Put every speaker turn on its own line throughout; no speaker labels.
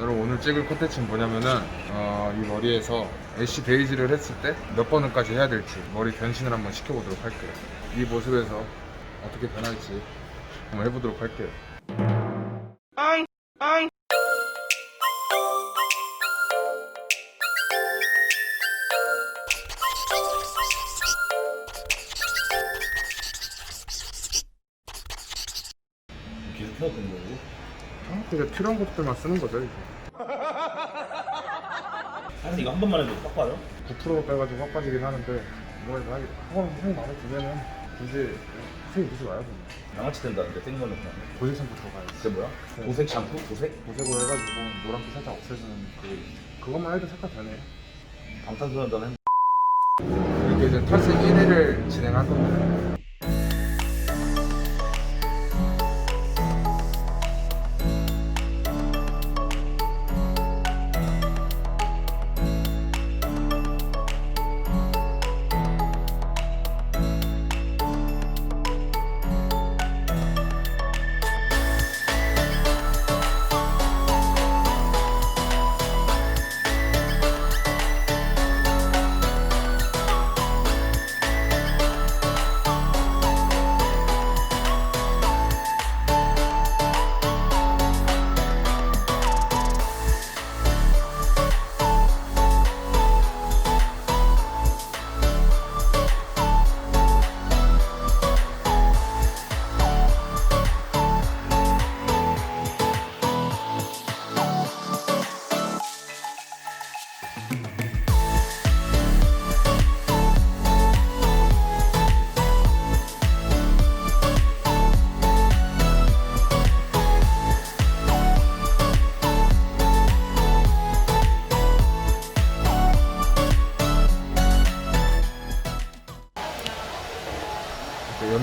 여러분 오늘 찍을 콘텐츠는 뭐냐면은 어, 이 머리에서 애쉬 베이지를 했을 때 몇 번까지 해야 될지 머리 변신을 한번 시켜보도록 할게요. 이 모습에서 어떻게 변할지 한번 해보도록 할게요.
계속 태웠던 거고.
아, 그냥 필요한 것들만 쓰는 거죠 이제
사실 이거 한 번만 해도 빡 빠져?
9% 빼가지고 확 빠지긴 하는데 다 학원 형 마음에 들면은 굳이 색이 굳이 와요 그냥
양아치 된다는데 생 거는 그냥.
보색 샴푸 들어가야지
그게 뭐야?
네.
도색 샴푸? 도색?
보색으로 해가지고 노란기 살짝 없애주는 그 그것만 해도 색깔 변해요
방탄소년단
이렇게 이제 탈색 1회를 진행할 겁니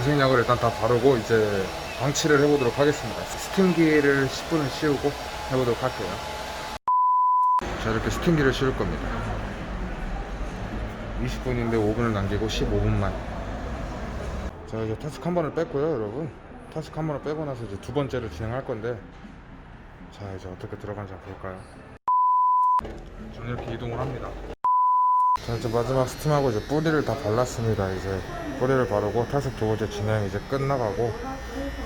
염색약을 일단 다 바르고 이제 방치를 해보도록 하겠습니다. 스팀기를 10분을 씌우고 해보도록 할게요. 자 이렇게 스팀기를 씌울 겁니다. 20분인데 5분을 남기고 15분만. 자 이제 타스크 한 번을 뺐고요 여러분. 타스크 한 번을 빼고 나서 이제 두 번째를 진행할 건데 자 이제 어떻게 들어간지 한번 볼까요? 저는 이렇게 이동을 합니다. 자 이제 마지막 스팀하고 이제 뿌리를 다 발랐습니다 이제 뿌리를 바르고 탈색 두 번째 진행 이제 끝나가고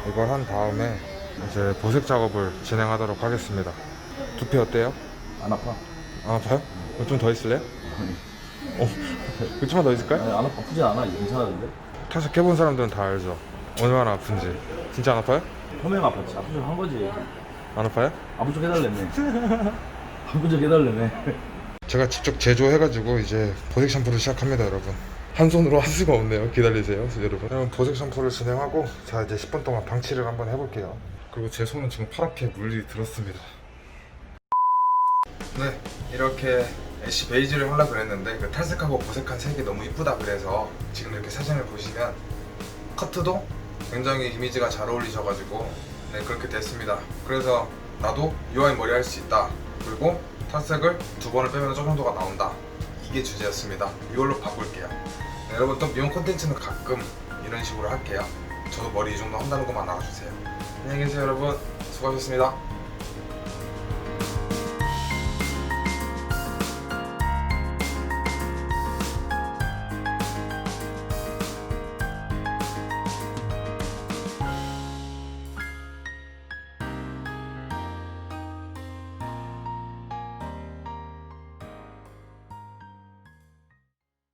이걸 한 다음에 이제 보색 작업을 진행하도록 하겠습니다 두피 어때요?
안 아파.
안 아파요? 좀 더 있을래요? 어, 그치만 더 있을까요?
아니, 안 아파. 아프진 않아. 괜찮아는데?
탈색 해본 사람들은 다 알죠 얼마나 아픈지 진짜 안 아파요?
혐행 아팠지. 아픈 척한 거지.
안 아파요?
아픈 척 해달랬네. 아픈 척 해달랬네.
제가 직접 제조해가지고 이제 보색 샴푸를 시작합니다 여러분 한 손으로 할 수가 없네요. 기다리세요 여러분 그럼 보색 샴푸를 진행하고 자 이제 10분 동안 방치를 한번 해볼게요. 그리고 제 손은 지금 파랗게 물이 들었습니다. 네 이렇게 애쉬 베이지를 하려고 그랬는데 그 탈색하고 보색한 색이 너무 이쁘다 그래서 지금 이렇게 사진을 보시면 커트도 굉장히 이미지가 잘 어울리셔가지고 네 그렇게 됐습니다. 그래서 나도 UI 머리 할 수 있다. 그리고 탈색을 두 번을 빼면 저 정도가 나온다 이게 주제였습니다. 이걸로 바꿀게요. 네, 여러분 또 미용 콘텐츠는 가끔 이런 식으로 할게요. 저도 머리 이 정도 한다는 것만 알아주세요. 안녕히 계세요 여러분. 수고하셨습니다